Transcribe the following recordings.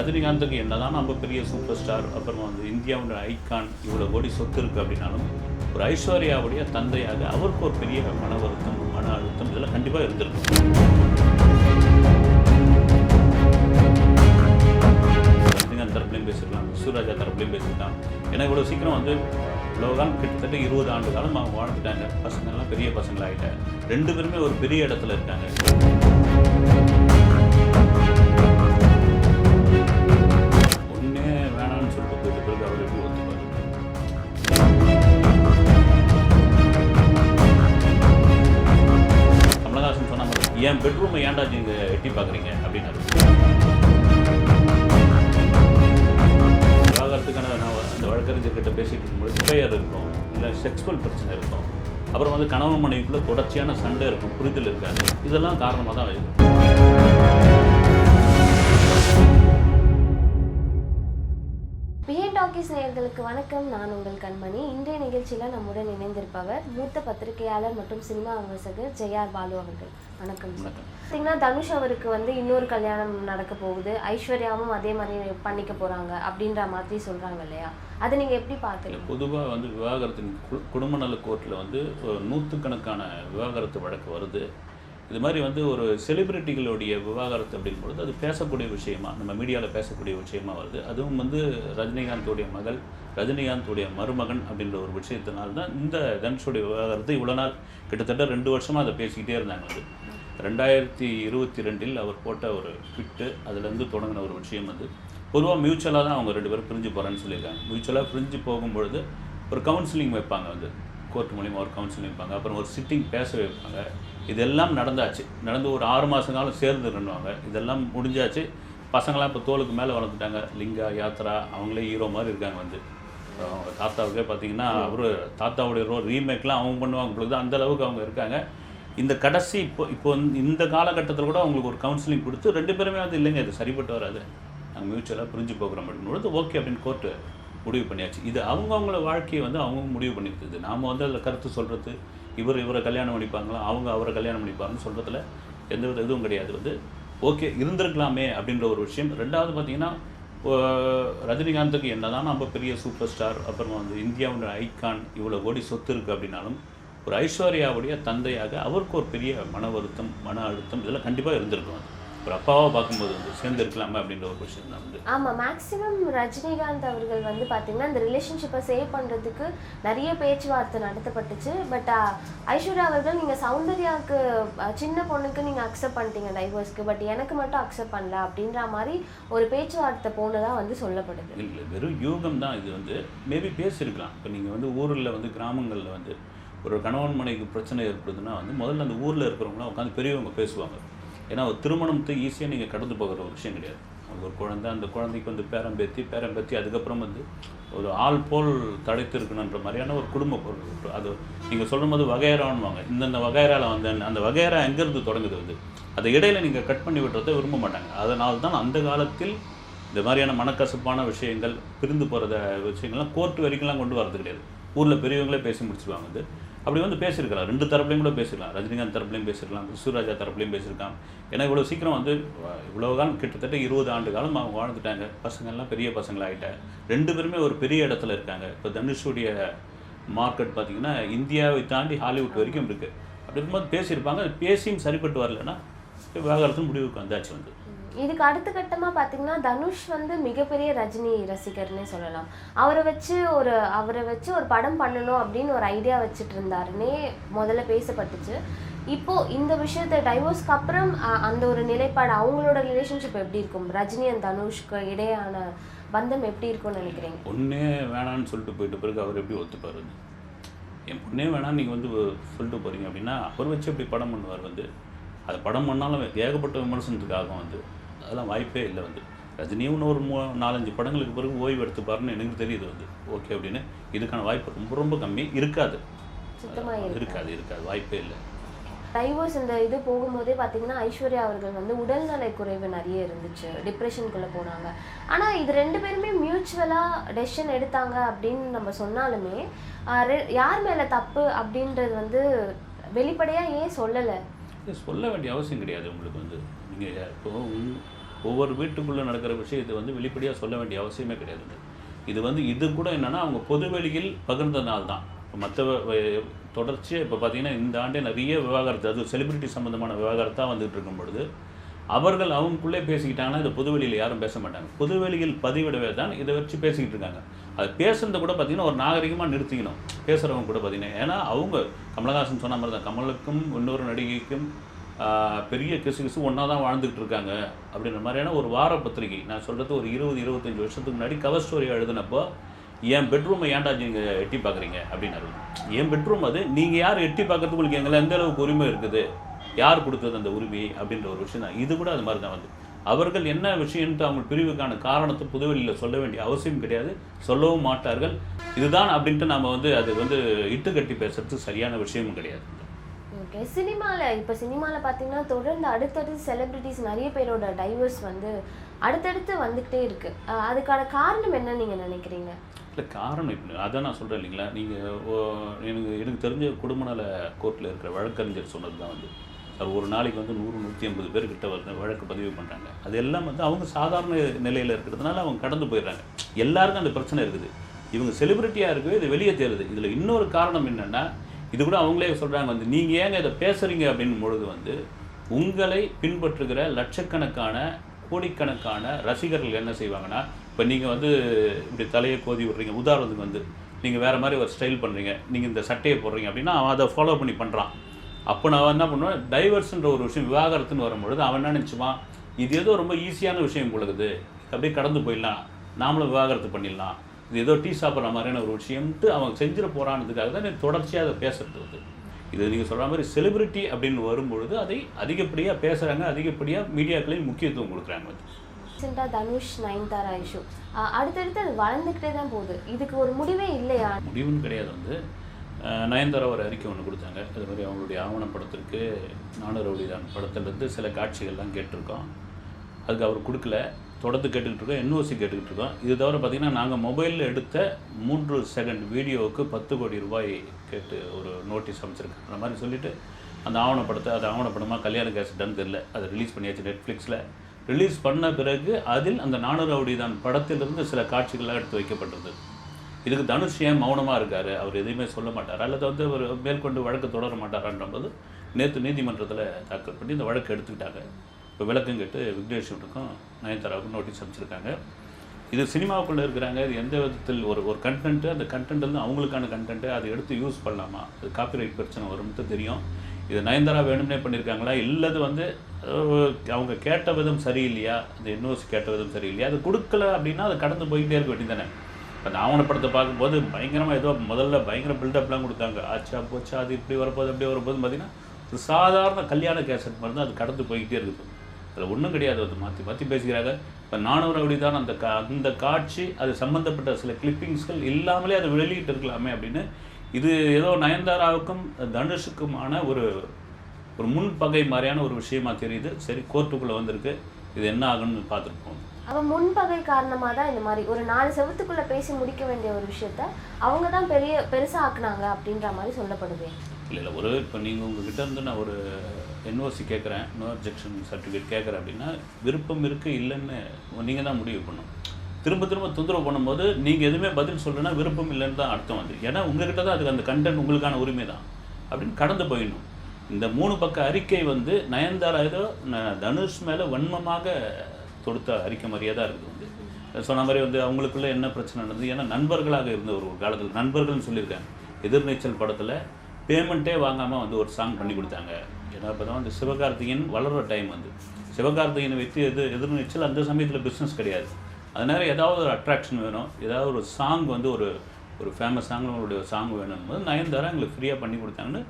ரஜினிகாந்துக்கு என்னதான் நம்ம பெரிய சூப்பர் ஸ்டார் அப்புறம் வந்து இந்தியாவோட ஐக்கான் இவ்வளோ கோடி சொத்து இருக்குது அப்படின்னாலும் ஒரு ஐஸ்வர்யாவுடைய தந்தையாக அவருக்கு ஒரு பெரிய மன வருத்தம் மன அழுத்தம் இதெல்லாம் கண்டிப்பாக இருந்திருக்கும். ரஜினிகாந்த் தரப்புலையும் பேசியிருக்கலாம் சூராஜா தரப்புலையும் பேசியிருக்கலாம். ஏன்னா இவ்வளோ சீக்கிரம் வந்து இவ்வளோ காலம் கிட்டத்தட்ட இருபது ஆண்டு காலம் அவங்க வாழ்ந்துட்டாங்க. பசங்கள்லாம் பெரிய பசங்களாகிட்டாங்க ரெண்டு பேருமே ஒரு பெரிய இடத்துல இருக்காங்க. என் பெட்ரூமை ஏன்டா நீங்க எட்டி பார்க்குறீங்க அப்படின்னாரு விவாகரத்துக்கான நான் அந்த வழக்கறிஞர்கிட்ட பேசிட்டு இருக்கும்போது பெயர் இருக்கும் இல்லை செக்ஸுவல் பிரச்சனை இருக்கும். அப்புறம் வந்து கணவன் மனைவிக்குள்ள தொடர்ச்சியான சண்டை இருக்கும் புரிதல் இருக்காது. இதெல்லாம் காரணமாக தான் இருக்கும் நேயர்களுக்கு வணக்கம். நான் உங்கள் கண்மணி. இன்றைய நிகழ்ச்சியில் நம்முடன் இணைந்திருப்பவர் மூத்த பத்திரிகையாளர் மற்றும் சினிமா விமர்சகர் ஜெயார் பாலு அவர்கள். வணக்கம் சார். பார்த்தீங்கன்னா தனுஷ் அவருக்கு வந்து இன்னொரு கல்யாணம் நடக்க போகுது. ஐஸ்வர்யாவும் அதே மாதிரி பண்ணிக்க போறாங்க அப்படின்ற மாதிரி சொல்றாங்க இல்லையா? அதை நீங்க எப்படி பார்க்குறீங்க பொதுவாக வந்து விவாகரத்தின் குடும்ப நல கோர்ட்டில் வந்து நூற்றுக்கணக்கான விவாகரத்து வழக்கு வருது. இது மாதிரி வந்து ஒரு செலிபிரிட்டிகளுடைய விவாகரத்து அப்படிங்கும்பொழுது அது பேசக்கூடிய விஷயமா நம்ம மீடியாவில் பேசக்கூடிய விஷயமா வருது. அதுவும் வந்து ரஜினிகாந்தோடைய மகள் ரஜினிகாந்தோடைய மருமகன் அப்படின்ற ஒரு விஷயத்தினால தான் இந்த தனுஷுடைய விவாகரத்து இவ்வளோ நாள் கிட்டத்தட்ட ரெண்டு வருஷமாக அதை பேசிக்கிட்டே இருந்தாங்க அது. ரெண்டாயிரத்தி இருபத்தி ரெண்டில் அவர் போட்ட ஒரு ட்விட்டு அதுலேருந்து தொடங்கின ஒரு விஷயம் வந்து பொதுவாக மியூச்சுவலாக தான் அவங்க ரெண்டு பேரும் பிரிஞ்சு போகிறேன்னு சொல்லியிருக்காங்க. மியூச்சுவலாக பிரிஞ்சு போகும்பொழுது ஒரு கவுன்சிலிங் வைப்பாங்க வந்து. கோர்ட் மூலிமா ஒரு கவுன்சிலிங் வைப்பாங்க. அப்புறம் ஒரு சிட்டிங் பேச வைப்பாங்க. இதெல்லாம் நடந்தாச்சு. நடந்து ஒரு ஆறு மாத காலம் சேர்ந்து நின்றுவாங்க இதெல்லாம் முடிஞ்சாச்சு. பசங்களாம் இப்போ தோலுக்கு மேலே வளர்ந்துட்டாங்க. லிங்கா யாத்ரா அவங்களே ஹீரோ மாதிரி இருக்காங்க வந்து. அவங்க தாத்தாவுக்கே பார்த்தீங்கன்னா அவரு தாத்தாவுடைய ரோ ரீமேக்லாம் அவங்க பண்ணுவாங்க பொழுது அந்த அளவுக்கு அவங்க இருக்காங்க. இந்த கடைசி இப்போ இப்போ இந்த காலகட்டத்தில் கூட அவங்களுக்கு ஒரு கவுன்சிலிங் கொடுத்து ரெண்டு பேருமே வந்து இல்லைங்க இது சரிப்பட்டு வராது. நாங்கள் மியூச்சுவலாக பிரிஞ்சு போகிறோம் அப்படின்னு பொழுது ஓகே அப்படின்னு கோர்ட்டு முடிவு பண்ணியாச்சு. இது அவங்கவுங்கள வாழ்க்கையை வந்து அவங்க முடிவு பண்ணிக்கிறது நாம் வந்து அதில் கருத்து சொல்கிறது இவர் இவரை கல்யாணம் பண்ணிப்பாங்களா? அவங்க அவரை கல்யாணம் பண்ணிப்பாங்கன்னு சொல்கிறதுல எந்த வித இதுவும் கிடையாது. வந்து ஓகே இருந்திருக்கலாமே அப்படின்ற ஒரு விஷயம். ரெண்டாவது பார்த்தீங்கன்னா ரஜினிகாந்துக்கு ரஜினிகாந்துக்கு என்னதான் நம்ம பெரிய சூப்பர் ஸ்டார் அப்புறம் வந்து இந்தியாவுடைய ஐக்கான் இவ்வளோ கோடி சொத்து இருக்குது அப்படின்னாலும் ஒரு ஐஸ்வர்யாவுடைய தந்தையாக அவருக்கு ஒரு பெரிய மன வருத்தம் மன அழுத்தம் இதெல்லாம் கண்டிப்பாக இருந்திருக்கும் ஒரு அப்பாவை பார்க்கும்போது வந்து சேர்ந்து இருக்கலாமே அப்படின்ற ஒரு விஷயம் தான் வந்து. ஆமா மேக்ஸிமம் ரஜினிகாந்த் அவர்கள் வந்து பாத்தீங்கன்னா இந்த ரிலேஷன்ஷிப்பை சேவ் பண்றதுக்கு நிறைய பேச்சுவார்த்தை நடத்தப்பட்டுச்சு. பட் ஐஸ்வர்யா அவர்கள் நீங்க சௌந்தர்யாவுக்கு சின்ன பொண்ணுக்கு நீங்க அக்செப்ட் பண்ணிட்டீங்க டைவர்ஸ்க்கு பட் எனக்கு மட்டும் அக்செப்ட் பண்ணல அப்படின்ற மாதிரி ஒரு பேச்சுவார்த்தை போனதா வந்து சொல்லப்படுது. இல்லை வெறும் யூகம் தான் இது வந்து. மேபி பேசியிருக்கலாம். இப்போ நீங்கள் வந்து ஊரில் வந்து கிராமங்களில் வந்து ஒரு கணவன் மனைவிக்கு பிரச்சனை ஏற்படுதுன்னா வந்து முதல்ல அந்த ஊரில் இருக்கிறவங்களாம் உட்காந்து பெரியவங்க பேசுவாங்க. ஏன்னா ஒரு திருமணத்தை ஈஸியாக நீங்கள் கடந்து போகிற ஒரு விஷயம் கிடையாது. ஒரு குழந்தை அந்த குழந்தைக்கு வந்து பேரம்பேத்தி பேரம்பேத்தி அதுக்கப்புறம் வந்து ஒரு ஆள் போல் தடைத்து இருக்கணுன்ற மாதிரியான ஒரு குடும்ப பொருள். அது நீங்கள் சொல்லும் போது வகையறான்வாங்க இந்தந்த வகையறாவில் வந்து அந்த வகையறா எங்கேருந்து தொடங்குது வந்து? அதை இடையில நீங்கள் கட் பண்ணி விட்டுறதை விரும்ப மாட்டாங்க. அதனால தான் அந்த காலத்தில் இந்த மாதிரியான மனக்கசப்பான விஷயங்கள் பிரிந்து போகிறத விஷயங்கள்லாம் கோர்ட் வரைக்கும்லாம் கொண்டு வரது கிடையாது. ஊரில் பெரியவங்களே பேசி முடிச்சுடுவாங்க வந்து. அப்படி வந்து பேசியிருக்கலாம். ரெண்டு தரப்புலையும் கூட பேசிருக்கலாம் ரஜினிகாந்த் தரப்புலையும் பேசிருக்கலாம் சூராஜா தரப்புலையும் பேசியிருக்கான் ஏன்னா இவ்வளோ சீக்கிரம் வந்து இவ்வளோ காலம் கிட்டத்தட்ட இருபது ஆண்டு காலம் அவங்க வாழ்ந்துட்டாங்க. பசங்கள்லாம் பெரிய பசங்களாகிட்டாங்க ரெண்டு பேருமே ஒரு பெரிய இடத்துல இருக்காங்க. இப்போ தனுஷுடைய மார்க்கெட் பார்த்தீங்கன்னா இந்தியாவை தாண்டி ஹாலிவுட் வரைக்கும் இருக்குது அப்படி இருக்கும்போது பேசியிருப்பாங்க. பேசியும் சரிப்பட்டு வரலன்னா விவாகரத்து முடிவுக்கு வந்தாச்சு வந்து. இதுக்கு அடுத்த கட்டமா பாத்தீங்கன்னா தனுஷ் வந்து மிகப்பெரிய ரஜினி ரசிகர்னே சொல்லலாம். அவரை வச்சு ஒரு அவரை வச்சு ஒரு படம் பண்ணணும் அப்படின்னு ஒரு ஐடியா வச்சுட்டு இருந்தாருன்னே முதல்ல பேசப்பட்டுச்சு. இப்போ இந்த விஷயத்த டைவோர்ஸ்க்கு அப்புறம் அந்த ஒரு நிலைப்பாடு அவங்களோட ரிலேஷன்ஷிப் எப்படி இருக்கும்? ரஜினி அண்ட் தனுஷ்க்கு இடையான பந்தம் எப்படி இருக்கும்னு நினைக்கிறீங்க? பொண்ணே வேணான்னு சொல்லிட்டு போயிட்டு பிறகு அவர் எப்படி ஒத்துப்பார் என் பொண்ணே வேணான்னு நீங்கள் வந்து சொல்லிட்டு போகிறீங்க அப்படின்னா அவர் வச்சு எப்படி படம் பண்ணுவார் வந்து? அது படம் பண்ணாலும் ஏகப்பட்ட விமர்சனத்துக்கு ஆகும் வந்து அதெல்லாம் வாய்ப்பே இல்லை வந்து. ரஜினியும் ஒரு மூ நாலஞ்சு படங்களுக்கு பிறகு ஓய்வு எடுத்துப்பாருன்னு எனக்கு தெரியுது வந்து. ஓகே அப்படின்னு. இதுக்கான வாய்ப்பு ரொம்ப ரொம்ப கம்மி. இருக்காது. இருக்காது. இருக்காது வாய்ப்பே இல்லை. டைவோர்ஸ் இந்த இது போகும்போதே பார்த்தீங்கன்னா ஐஸ்வர்யா அவர்கள் வந்து உடல்நலை குறைவு நிறைய இருந்துச்சு. டிப்ரெஷனுக்குள்ளே போனாங்க. ஆனால் இது ரெண்டு பேருமே மியூச்சுவலாக டெசிஷன் எடுத்தாங்க அப்படின்னு நம்ம சொன்னாலுமே யார் மேலே தப்பு அப்படின்றது வந்து வெளிப்படையாக ஏன் சொல்லலை? இது சொல்ல வேண்டிய அவசியம் கிடையாது உங்களுக்கு வந்து. நீங்கள் இப்போ ஒவ்வொரு வீட்டுக்குள்ளே நடக்கிற விஷயத்தை வந்து வெளிப்படையாக சொல்ல வேண்டிய அவசியமே கிடையாது. இது வந்து இது கூட என்னென்னா அவங்க பொதுவெளியில் பகிர்ந்தனால தான். மற்ற தொடர்ச்சியாக இப்போ பார்த்தீங்கன்னா இந்த ஆண்டே நிறைய விவாகரத்து அது செலிபிரிட்டி சம்மந்தமான விவாகரத்தாக வந்துகிட்டு இருக்கும் பொழுது அவர்கள் அவங்களுக்குள்ளே பேசிக்கிட்டாங்கன்னா இதை பொதுவெளியில் யாரும் பேச மாட்டாங்க. பொதுவெளியில் பதிவிடவே தான் இதை வச்சு பேசிக்கிட்டு இருக்காங்க. அது பேசுகிறத கூட பார்த்தீங்கன்னா ஒரு நாகரிகமாக நிறுத்திக்கணும். பேசுகிறவங்க கூட பார்த்தீங்கன்னா. ஏன்னா அவங்க கமலஹாசன் சொன்ன மாதிரி தான் கமலுக்கும் இன்னொரு நடிகைக்கும் பெரிய கிசு கிசு ஒன்றா தான் வாழ்ந்துக்கிட்டு இருக்காங்க அப்படின்ற மாதிரியான ஒரு வார பத்திரிகை நான் சொல்கிறது ஒரு இருபது இருபத்தஞ்சி வருஷத்துக்கு முன்னாடி கவர் ஸ்டோரி எழுதினப்போ என் பெட்ரூமை ஏன்டா நீங்கள் எட்டி பார்க்குறீங்க? அப்படின்னு என் பெட்ரூம் அது நீங்கள் யார் எட்டி பார்க்கறதுக்கு உங்களுக்கு எங்களை எந்த அளவுக்கு உரிமை இருக்குது? யார் கொடுத்தது அந்த உரிமை அப்படின்ற ஒரு விஷயம் தான். இது கூட அது மாதிரி தான் வந்து. அவர்கள் என்ன விஷயம்ட்டு அவங்க பிரிவுக்கான காரணத்தை புதுவெளியில் சொல்ல வேண்டிய அவசியம் கிடையாது. சொல்லவும் மாட்டார்கள். இதுதான் அப்படின்ட்டு நம்ம வந்து அது வந்து இட்டு கட்டி பேசுறது சரியான விஷயமும் கிடையாது. ஓகே. சினிமாவில் இப்போ சினிமாவில் பார்த்தீங்கன்னா தொடர்ந்து அடுத்தடுத்து செலிபிரிட்டிஸ் நிறைய பேரோட டைவர்ஸ் வந்து அடுத்தடுத்து வந்துக்கிட்டே இருக்கு. அதுக்கான காரணம் என்ன நீங்கள் நினைக்கிறீங்க? இல்லை காரணம் இப்படி அதான் நான் சொல்கிறேன் இல்லைங்களா? நீங்கள் எனக்கு எனக்கு தெரிஞ்ச குடும்ப நல கோர்ட்டில் இருக்கிற வழக்கறிஞர் சொன்னது தான் வந்து. ஒரு நாளைக்கு வந்து நூறு நூற்றி ஐம்பது பேர் கிட்ட வந்து வழக்கு பதிவு பண்ணுறாங்க அது எல்லாம் வந்து அவங்க சாதாரண நிலையில் இருக்கிறதுனால அவங்க கடந்து போயிடுறாங்க. எல்லாருக்கும் அந்த பிரச்சனை இருக்குது. இவங்க செலிபிரிட்டியாக இருக்கவே இது வெளியே தேருது இதில் இன்னொரு காரணம் என்னென்னா இது கூட அவங்களே சொல்கிறாங்க வந்து நீங்கள் ஏங்க இதை பேசுகிறீங்க அப்படின் பொழுது வந்து உங்களை பின்பற்றுகிற லட்சக்கணக்கான கோடிக்கணக்கான ரசிகர்கள் என்ன செய்வாங்கன்னா இப்போ நீங்கள் வந்து இப்படி தலையை கோதி விடுறீங்க. உதாரணத்துக்கு வந்து நீங்கள் வேறு மாதிரி ஒரு ஸ்டைல் பண்ணுறீங்க நீங்கள் இந்த சட்டையை போடுறீங்க அப்படின்னா அவன் அதை ஃபாலோ பண்ணி பண்ணுறான் அப்போ நான் என்ன பண்ணுவேன்? டைவர்ஸ்ன்ற ஒரு விஷயம் விவாகரத்துன்னு வரும்பொழுது அவன் என்ன நினச்சுவான் இது ஏதோ ரொம்ப ஈஸியான விஷயம் கொடுக்குது அப்படியே கடந்து போயிடலாம். நாமளும் விவாகரத்து பண்ணிடலாம். இது ஏதோ டீ சாப்பிட்ற மாதிரியான ஒரு விஷயம்ட்டு அவன் செஞ்சிட போகிறான்றதுக்காக தான் தொடர்ச்சியாக அதை பேசுறது வந்து இது நீங்கள் சொல்கிற மாதிரி செலிபிரிட்டி அப்படின்னு வரும்பொழுது அதை அதிகப்படியாக பேசுகிறாங்க அதிகப்படியாக மீடியாக்களையும் முக்கியத்துவம் கொடுக்குறாங்க. ரீசெண்டாக தனுஷ் நயன்தாரா இஷ்யூ அடுத்தடுத்து அது வளர்ந்துக்கிட்டே தான் போகுது. இதுக்கு ஒரு முடிவே இல்லையா? முடிவுன்னு கிடையாது வந்து. நயன்தாரா ஒரு அறிக்கை ஒன்று கொடுத்தாங்க. அது மாதிரி அவங்களுடைய ஆவணப்படத்திற்கு நானூறு ரவுடிதான் படத்துலேருந்து சில காட்சிகள்லாம் கேட்டிருக்கோம். அதுக்கு அவர் கொடுக்கல. தொடர்ந்து கேட்டுக்கிட்டு இருக்கோம். என்ஓசி கேட்டுக்கிட்டு இருக்கோம். இது தவிர பார்த்தீங்கன்னா நாங்கள் மொபைலில் எடுத்த மூன்று செகண்ட் வீடியோவுக்கு பத்து கோடி ரூபாய் கேட்டு ஒரு நோட்டீஸ் அமைச்சிருக்கேன் அந்த மாதிரி சொல்லிவிட்டு அந்த ஆவணப்படத்தை அது ஆவணப்படமாக கல்யாண கேசட்டான்னு தெரில அதை ரிலீஸ் பண்ணியாச்சு நெட்ஃப்ளிக்ஸில் ரிலீஸ் பண்ண பிறகு அதில் அந்த நானூறு ரவுடிதான் படத்திலிருந்து சில காட்சிகளாக எடுத்து வைக்கப்பட்டிருந்தது. இதுக்கு தனுஷ் ஏன் மௌனமாக இருக்கார்? அவர் எதையுமே சொல்ல மாட்டார்? அல்லது வந்து அவர் மேற்கொண்டு வழக்கு தொடர மாட்டாரான்றபோது நேற்று நீதிமன்றத்தில் தாக்கல் பண்ணி இந்த வழக்கு எடுத்துக்கிட்டாங்க. இப்போ விளக்கம் கேட்டு விக்னேஷ்வனுக்கும் நயன்தாராவுக்கும் நோட்டீஸ் அமைச்சிருக்காங்க இது சினிமாவுக்குள்ளே இருக்கிறாங்க. இது எந்த விதத்தில் ஒரு ஒரு கண்டென்ட்டு அந்த கண்டென்ட் வந்து அவங்களுக்கான கண்டென்ட்டு அதை எடுத்து யூஸ் பண்ணலாமா? அது காப்பிரைட் பிரச்சனை வரும்னு தெரியும். இது நயன்தாரா வேணும்னே பண்ணியிருக்காங்களா இல்லது வந்து அவங்க கேட்ட விதம் சரியில்லையா? அந்த என்ஓசி கேட்ட விதம் சரியில்லையா? அது கொடுக்கல அப்படின்னா அது கடந்து போயிட்டே இருக்க வேண்டியதானே அந்த ஆவணப்படத்தை பார்க்கும்போது பயங்கரமாக ஏதோ முதல்ல பயங்கர பில்டப்லாம் கொடுத்தாங்க. ஆச்சா போச்சா அது இப்படி வரப்போது அப்படி வரப்போது பார்த்தீங்கன்னா ஒரு சாதாரண கல்யாண கேசட் மாதிரி தான் அது கடந்து போய்கிட்டே இருக்குது. அதில் ஒன்றும் கிடையாது அது மாற்றி மாற்றி பேசிக்கிறாங்க. இப்போ நானூறு அப்படி தான் அந்த கா அந்த காட்சி அது சம்மந்தப்பட்ட சில கிளிப்பிங்ஸ்கள் இல்லாமலே அதை வெளியிட்டு இருக்கலாமே அப்படின்னு இது ஏதோ நயன்தாராவுக்கும் தனுஷுக்குமான ஒரு ஒரு முன்பகை மாதிரியான ஒரு விஷயமா தெரியுது. சரி கோர்ட்டுக்குள்ளே வந்திருக்கு. இது என்ன ஆகுன்னு பார்த்துட்டு போகணும் அவன் முன்பகை காரணமாக தான் இந்த மாதிரி ஒரு நாலு செவத்துக்குள்ள பேசி முடிக்க வேண்டிய ஒரு விஷயத்த அவங்க தான் பெரிய பெருசா ஆக்குனாங்க அப்படின்ற மாதிரி சொல்லப்படுது. இல்லை இல்லை. ஒரு இப்போ நீங்கள் உங்ககிட்ட இருந்து நான் ஒரு என்ஓசி கேட்குறேன் நோ அப்ஜெக்ஷன் சர்டிஃபிகேட் கேட்குறேன் அப்படின்னா விருப்பம் இருக்குது இல்லைன்னு நீங்கள் தான் முடிவு பண்ணணும். திரும்ப திரும்ப தொந்தரவு பண்ணும்போது நீங்கள் எதுவுமே பதில் சொல்லணும்னா விருப்பம் இல்லைன்னு தான் அர்த்தம் வந்து ஏன்னா உங்ககிட்ட தான் அதுக்கு அந்த கண்டென்ட் உங்களுக்கான உரிமை தான் அப்படின்னு கடந்து போயிடணும். இந்த மூணு பக்க அறிக்கை வந்து நயன்தாரா ஏதோ ந- தனுஷ் மேலே வன்மமாக தொடுத்த அறிக்கை மாதிரியே தான் இருக்குது வந்து. சொன்ன மாதிரி வந்து அவங்களுக்குள்ள என்ன பிரச்சனை நடந்தது? ஏன்னா நண்பர்களாக இருந்த ஒரு காலத்தில் நண்பர்கள்னு சொல்லியிருக்காங்க. எதிர்நீச்சல் படத்தில் பேமெண்ட்டே வாங்காமல் வந்து ஒரு சாங் பண்ணி கொடுத்தாங்க. ஏன்னா இப்போ தான் வந்து சிவகார்த்திகேயன் வளர்கிற டைம் வந்து. சிவகார்த்திகேயனை வைத்து எது எதிர்நீச்சல் அந்த சமயத்தில் பிஸ்னஸ் கிடையாது. அதனால ஏதாவது ஒரு அட்ராக்ஷன் வேணும் ஏதாவது ஒரு சாங் வந்து ஒரு ஒரு ஃபேமஸ் சாங்களுடைய சாங் வேணும்போது நயன்தாரா எங்களுக்கு ஃப்ரீயாக பண்ணி கொடுத்தாங்கன்னு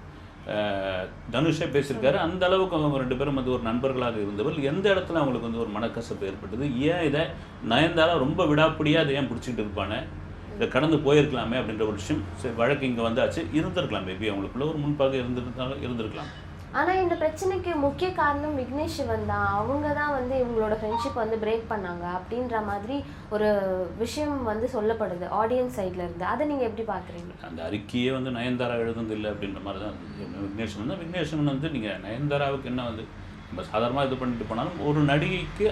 தனுஷே பேசியிருக்காரு. அந்த அளவுக்கு அவங்க ரெண்டு பேரும் வந்து ஒரு நண்பர்களாக இருந்தவர் எந்த இடத்துல அவங்களுக்கு வந்து ஒரு மனக்கசப்பு ஏற்பட்டது? ஏன் இதை நயன்தாரா ரொம்ப விடாப்பிடியாக அதை ஏன் பிடிச்சிக்கிட்டு இருப்பானே? இதை கடந்து போயிருக்கலாமே அப்படின்ற ஒரு விஷயம். சரி வழக்கு இங்கே வந்தாச்சு. இருந்திருக்கலாம். மேபி அவங்களுக்குள்ள ஒரு முன்பாக இருந்திருந்தாலும் இருந்திருக்கலாம். ஆனால் இந்த பிரச்சனைக்கு முக்கிய காரணம் விக்னேஷ் சிவன் தான். அவங்க தான் வந்து இவங்களோட ஃப்ரெண்ட்ஷிப் வந்து பிரேக் பண்ணாங்க அப்படின்ற மாதிரி ஒரு விஷயம் வந்து சொல்லப்படுது ஆடியன்ஸ் சைடில் இருந்து. அதை நீங்கள் எப்படி பார்க்குறீங்க அந்த அறிக்கையே வந்து நயன்தாரா எழுதுனது இல்லை அப்படின்ற மாதிரி தான் இருந்தது. விக்னேஷன் வந்து விக்னேஷன் வந்து நீங்கள் நயன்தாராவுக்கு என்ன வந்து நம்ம சாதாரணமாக இது பண்ணிட்டு போனாலும் ஒரு நடிகைக்கு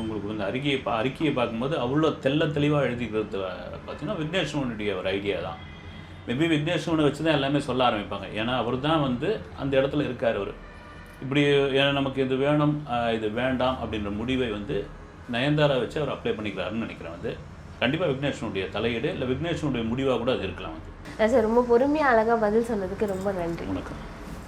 உங்களுக்கு வந்து அறிக்கையை பா அறிக்கையை பார்க்கும்போது அவ்வளோ தெல்ல தெளிவாக எழுதிக்கிறது அஹ், பார்த்தீங்கன்னா விக்னேஸ்வரனுடைய ஒரு ஐடியா தான். மேபி விக்னேஸ்வரனை வச்சு தான் எல்லாமே சொல்ல ஆரம்பிப்பாங்க. ஏன்னா அவர் தான் வந்து அந்த இடத்துல இருக்கார் அவர். இப்படி ஏன்னா நமக்கு இது வேணும் இது வேண்டாம் அப்படின்ற முடிவை வந்து நயன்தாரா வச்சு அவர் அப்ளை பண்ணிக்கிறாருன்னு நினைக்கிறேன் வந்து. கண்டிப்பாக விக்னேஸ்வரனுடைய தலையீடு இல்லை விக்னேஸ்வரனுடைய முடிவாக கூட அது இருக்கலாம் வந்து. சார் ரொம்ப பொறுமையாக அழகாக பதில் சொன்னதுக்கு ரொம்ப நன்றி. வணக்கம்.